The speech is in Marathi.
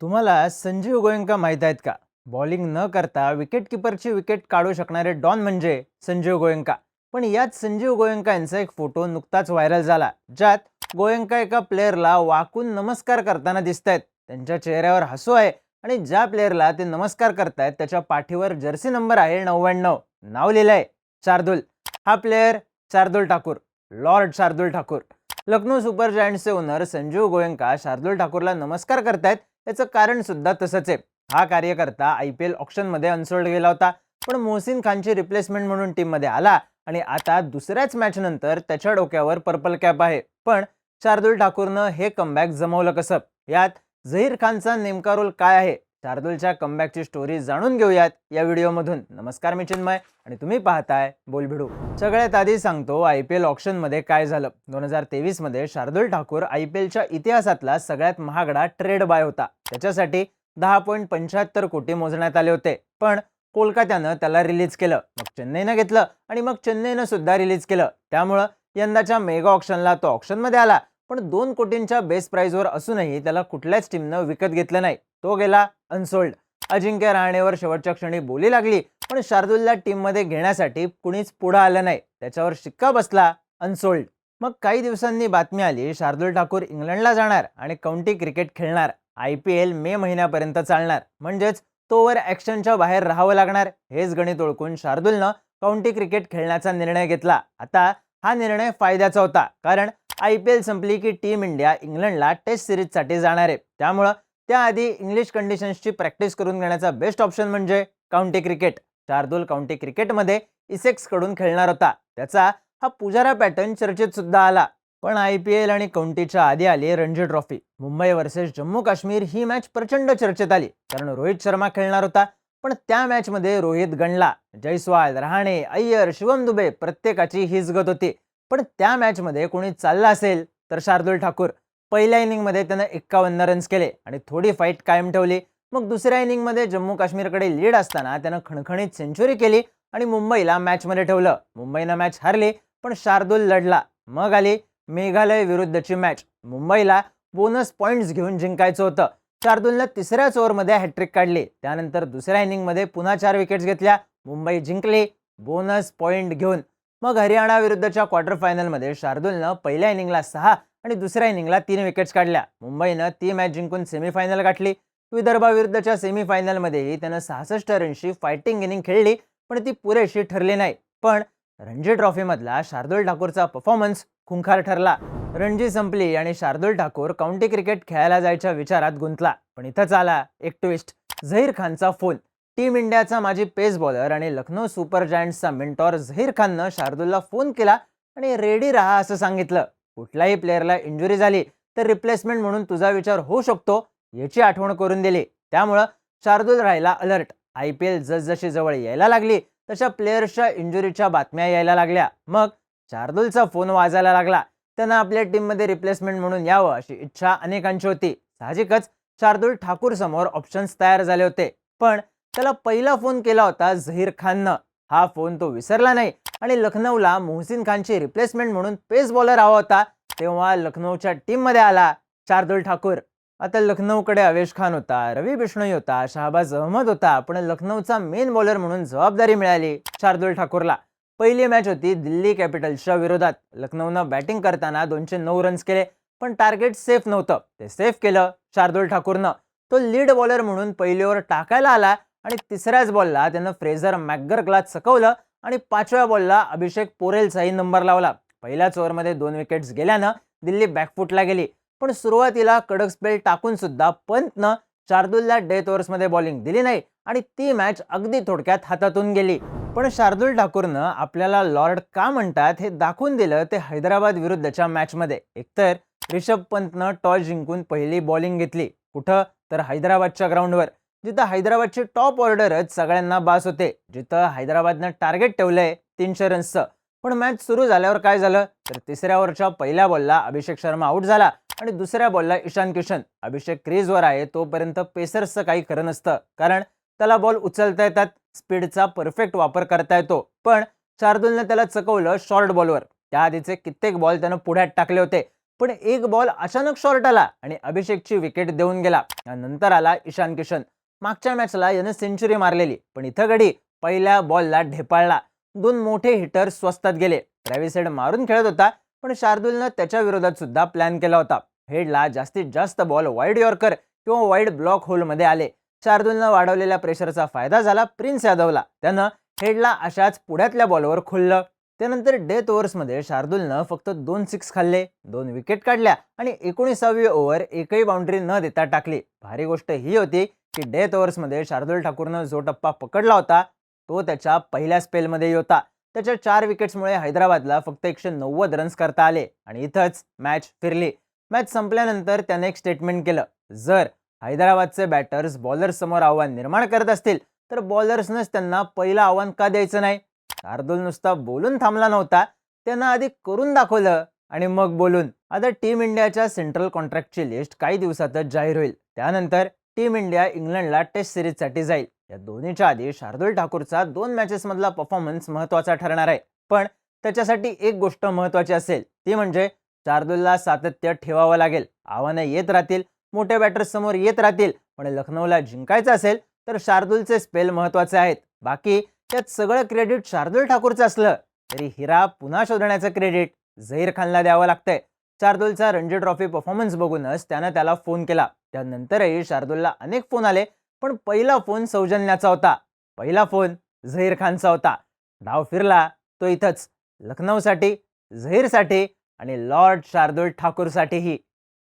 तुम्हाला संजीव गोयंका माहीत आहेत का? बॉलिंग न करता विकेट किपरची विकेट काढू शकणारे डॉन म्हणजे संजीव गोयंका. पण यात संजीव गोयंका यांचा एक फोटो नुकताच व्हायरल झाला ज्यात गोयंका एका प्लेअरला वाकून नमस्कार करताना दिसत आहेत त्यांच्या चेहऱ्यावर हसू आहे आणि ज्या प्लेअरला ते नमस्कार करतायत त्याच्या पाठीवर जर्सी नंबर आहे नव्याण्णव नाव लिहिलंय शार्दुल हा player Shardul Thakur lord Shardul Thakur. Lucknow super जायंट्सचे owner Sanjiv Goenka Shardul ठाकूरला नमस्कार करतायत त्याचं कारण सुद्धा तसंच आहे. हा कार्यकर्ता आय पी एल ऑप्शनमध्ये अनसोल्ड गेला होता. पण मोहसिन खानची रिप्लेसमेंट म्हणून टीममध्ये आला आणि आता दुसऱ्याच मॅचनंतर त्याच्या डोक्यावर पर्पल कॅप आहे. पण शार्दुल ठाकूरनं हे कमबॅक जमवलं कसं? यात झहीर खानचा नेमका रोल काय आहे? शार्दुलच्या कमबॅकची स्टोरी जाणून घेऊयात या व्हिडिओमधून. नमस्कार मी चिन्मय आणि तुम्ही पाहताय बोलभिडू. सगळ्यात आधी सांगतो आय पी एल ऑप्शनमध्ये काय झालं. दोन हजार तेवीसमध्ये शार्दुल ठाकूर आय पी एलच्या इतिहासातला सगळ्यात महागडा ट्रेड बाय होता. त्याच्यासाठी दहा पॉईंट पंच्याहत्तर कोटी मोजण्यात आले होते. पण कोलकात्यानं त्याला रिलीज केलं. मग चेन्नईनं घेतलं आणि मग चेन्नईनं सुद्धा रिलीज केलं. त्यामुळं यंदाच्या मेगा ऑप्शनला तो ऑप्शनमध्ये आला. पण दोन कोटींच्या बेस प्राईजवर असूनही त्याला कुठल्याच टीमनं विकत घेतलं नाही. तो गेला अनसोल्ड अजिंक्य रहाणेवर शेवटच्या क्षणी बोली लागली पण शार्दुलला टीममध्ये घेण्यासाठी कुणीच पुढं आलं नाही. त्याच्यावर शिक्का बसला अनसोल्ड मग काही दिवसांनी बातमी आली शार्दुल ठाकूर इंग्लंडला जाणार आणि काउंटी क्रिकेट खेळणार. आय पी एल मे महिन्यापर्यंत चालणार. म्हणजेच तोवर ॲक्शनच्या बाहेर राहावं लागणार हेच गणित ओळखून शार्दुलनं काउंटी क्रिकेट खेळण्याचा निर्णय घेतला. आता हा निर्णय फायद्याचा होता कारण आय पी एल संपली की टीम इंडिया इंग्लंडला टेस्ट सिरीजसाठी जाणार आहे. त्यामुळं त्याआधी इंग्लिश कंडिशन्सची प्रॅक्टिस करून घेण्याचा बेस्ट ऑप्शन म्हणजे काउंटी क्रिकेट शार्दुल काउंटी क्रिकेटमध्ये इसेक्सकडून खेळणार होता. त्याचा हा पुजारा पॅटर्न चर्चेत सुद्धा आला. पण आय पी एल आणि काउंटीच्या आधी आली रणजी ट्रॉफी मुंबई वर्सेस जम्मू काश्मीर ही मॅच प्रचंड चर्चेत आली. कारण रोहित शर्मा खेळणार होता. पण त्या मॅचमध्ये रोहित गणला. जयस्वाल रहाणे अय्यर शिवम दुबे प्रत्येकाची हीच गत होती. पण त्या मॅचमध्ये कोणी चालला असेल तर शार्दुल ठाकूर. पहिल्या इनिंगमध्ये त्यानं एक्कावन्न रन्स केले आणि थोडी फाईट कायम ठेवली. मग दुसऱ्या इनिंगमध्ये जम्मू काश्मीरकडे लीड असताना त्यानं खणखणीत सेंचुरी केली आणि मुंबईला मॅचमध्ये ठेवलं. मुंबईनं मॅच हारली पण शार्दुल लढला. मग आली मेघालय विरुद्धची मॅच. मुंबईला बोनस पॉईंट्स घेऊन जिंकायचं होतं. शार्दुलनं तिसऱ्याच ओव्हरमध्ये हॅट्रिक काढली. त्यानंतर दुसऱ्या इनिंगमध्ये पुन्हा चार विकेट्स घेतल्या. मुंबई जिंकली बोनस पॉईंट घेऊन. मग हरियाणा विरुद्धच्या क्वार्टर फायनलमध्ये शार्दूलनं पहिल्या इनिंगला सहा आणि दुसऱ्या इनिंगला तीन विकेट्स काढल्या. मुंबईनं ती मॅच जिंकून सेमीफायनल गाठली. विदर्भाविरुद्धच्या सेमीफायनलमध्येही त्यानं सहासष्ट रनची फायटिंग इनिंग खेळली पण ती पुरेशी ठरली नाही. पण रणजी ट्रॉफीमधला शार्दुल ठाकूरचा परफॉर्मन्स खुंखार ठरला. रणजी संपली आणि शार्दुल ठाकूर काउंटी क्रिकेट खेळायला जायच्या विचारात गुंतला. पण इथंच आला एक ट्विस्ट झहीर खानचा फोन टीम इंडियाचा माजी पेस बॉलर आणि लखनौ सुपर जायंट्सचा मेंटॉर झहीर खाननं शार्दुलला फोन केला आणि रेडी राहा असं सांगितलं. कुठल्याही प्लेअरला इंजुरी झाली तर रिप्लेसमेंट म्हणून तुझा विचार होऊ शकतो याची आठवण करून दिली. त्यामुळं शार्दूल राहिला अलर्ट आय पी एल जसजशी जवळ यायला लागली तशा प्लेयर्सच्या इंजुरीच्या बातम्या यायला लागल्या. मग शार्दूलचा फोन वाजायला लागला. त्यांना आपल्या टीममध्ये रिप्लेसमेंट म्हणून यावं अशी इच्छा अनेकांची होती. साहजिकच शार्दूल ठाकूर समोर ऑप्शन्स तयार झाले होते. पण त्याला पहिला फोन केला होता झहीर खाननं. हा फोन तो विसरला नाही. आणि लखनौला मोहसिन खानची रिप्लेसमेंट म्हणून पेस बॉलर हवा होता तेव्हा लखनौच्या टीममध्ये आला शार्दुल ठाकूर. आता लखनौकडे अवेश खान होता रवी बिष्णोई होता शहाबाज अहमद होता पण लखनौचा मेन बॉलर म्हणून जबाबदारी मिळाली शार्दुल ठाकूरला. पहिली मॅच होती दिल्ली कॅपिटल्सच्या विरोधात. लखनौनं बॅटिंग करताना दोनशे नऊ रन्स केले पण टार्गेट सेफ नव्हतं. ते सेफ केलं शार्दुल ठाकूरनं. तो लीड बॉलर म्हणून पहिली ओव्हर टाकायला आला आणि तिसऱ्याच बॉलला त्यानं फ्रेझर मॅकगरकला चकवलं. आणि पाचव्या बॉलला अभिषेक पोरेलचाही नंबर लावला. पहिल्याच ओव्हरमध्ये दोन विकेट्स गेल्यानं दिल्ली बॅकफुटला गेली. पण सुरुवातीला कडक स्पेल टाकून सुद्धा पंतनं शार्दुलला डेथ ओव्हर्समध्ये बॉलिंग दिली नाही आणि ती मॅच अगदी थोडक्यात हातातून गेली. पण शार्दुल ठाकूरनं आपल्याला लॉर्ड का म्हणतात हे दाखवून दिलं ते हैदराबाद विरुद्धच्या मॅचमध्ये एकतर रिषभ पंतनं टॉस जिंकून पहिली बॉलिंग घेतली. कुठं? तर हैदराबादच्या ग्राउंडवर जिथं हैदराबादची टॉप ऑर्डरच सगळ्यांना बास होते. जिथं हैदराबादनं टार्गेट ठेवलंय तीनशे रन्सचं पण मॅच सुरू झाल्यावर काय झालं? तर तिसऱ्या ओव्हरच्या पहिल्या बॉलला अभिषेक शर्मा आऊट झाला आणि दुसऱ्या बॉलला ईशान किशन. अभिषेक क्रीजवर आहे तोपर्यंत पेसर्सचं काही खरं नसतं. कारण त्याला बॉल उचलता येतात स्पीडचा परफेक्ट वापर करता येतो. पण शार्दुलनं त्याला चकवलं शॉर्ट बॉलवर. त्याआधीचे कित्येक बॉल त्यानं पुढ्यात टाकले होते. पण एक बॉल अचानक शॉर्ट आला आणि अभिषेकची विकेट देऊन गेला. नंतर आला ईशान किशन. मागच्या मॅचला यानं सेंचुरी मारलेली पण इथं गडी पहिल्या बॉलला ढेपाळला. दोन मोठे हिटर स्वस्तात गेले. ट्रॅव्हिस हेड मारून खेळत होता पण शार्दुलनं त्याच्या विरोधात सुद्धा प्लॅन केला होता. हेडला जास्तीत जास्त बॉल वाईड यॉर्कर किंवा वाईड ब्लॉक होलमध्ये आले. शार्दुलनं वाढवलेल्या प्रेशरचा फायदा झाला प्रिन्स यादवला. त्यानं हेडला अशाच पुढ्यातल्या बॉलवर खुललं. त्यानंतर डेथ ओव्हर्समध्ये शार्दुलनं फक्त दोन सिक्स खाल्ले दोन विकेट काढल्या आणि एकोणीसावी ओव्हर एकही बाउंड्री न देता टाकली. भारी गोष्ट ही होती की डेथ ओव्हर्समध्ये शार्दुल ठाकूरनं जो टप्पा पकडला होता तो त्याच्या पहिल्या स्पेलमध्ये होता. त्याच्या चार विकेट्समुळे हैदराबादला फक्त एकशे नव्वद रन्स करता आले आणि इथंच मॅच फिरली. मॅच संपल्यानंतर त्याने एक स्टेटमेंट केलं जर हैदराबादचे बॅटर्स बॉलर्स समोर आव्हान निर्माण करत असतील तर बॉलर्सनंच त्यांना पहिलं आव्हान का द्यायचं नाही? शार्दुल नुसता बोलून थांबला नव्हता. त्यानं आधी करून दाखवलं आणि मग बोलून आता टीम इंडियाच्या सेंट्रल कॉन्ट्रॅक्टची लिस्ट काही दिवसातच जाहीर होईल. त्यानंतर टीम इंडिया इंग्लंडला टेस्ट सिरीजसाठी जाईल. या दोन्हीच्या आधी शार्दुल ठाकूरचा दोन मॅचेसमधला परफॉर्मन्स महत्त्वाचा ठरणार आहे. पण त्याच्यासाठी एक गोष्ट महत्वाची असेल ती म्हणजे शार्दुलला सातत्य ठेवावं लागेल. आव्हानं येत राहतील मोठ्या बॅटर्स समोर येत राहतील पण लखनौला जिंकायचं असेल तर शार्दुलचे स्पेल महत्त्वाचे आहेत. बाकी त्यात सगळं क्रेडिट शार्दुल ठाकूरचं असलं तरी हिरा पुन्हा शोधण्याचं क्रेडिट झहीर खानला द्यावं लागतंय. शार्दुलचा रणजी ट्रॉफी परफॉर्मन्स बघूनच त्यानं त्याला फोन केला. त्यानंतरही शार्दुलला अनेक फोन आले पण पहिला फोन सौजन्याचा होता. पहिला फोन झहीर खानचा होता. डाव फिरला तो इथंच. लखनौसाठी झहीरसाठी आणि लॉर्ड शार्दुल ठाकूरसाठीही.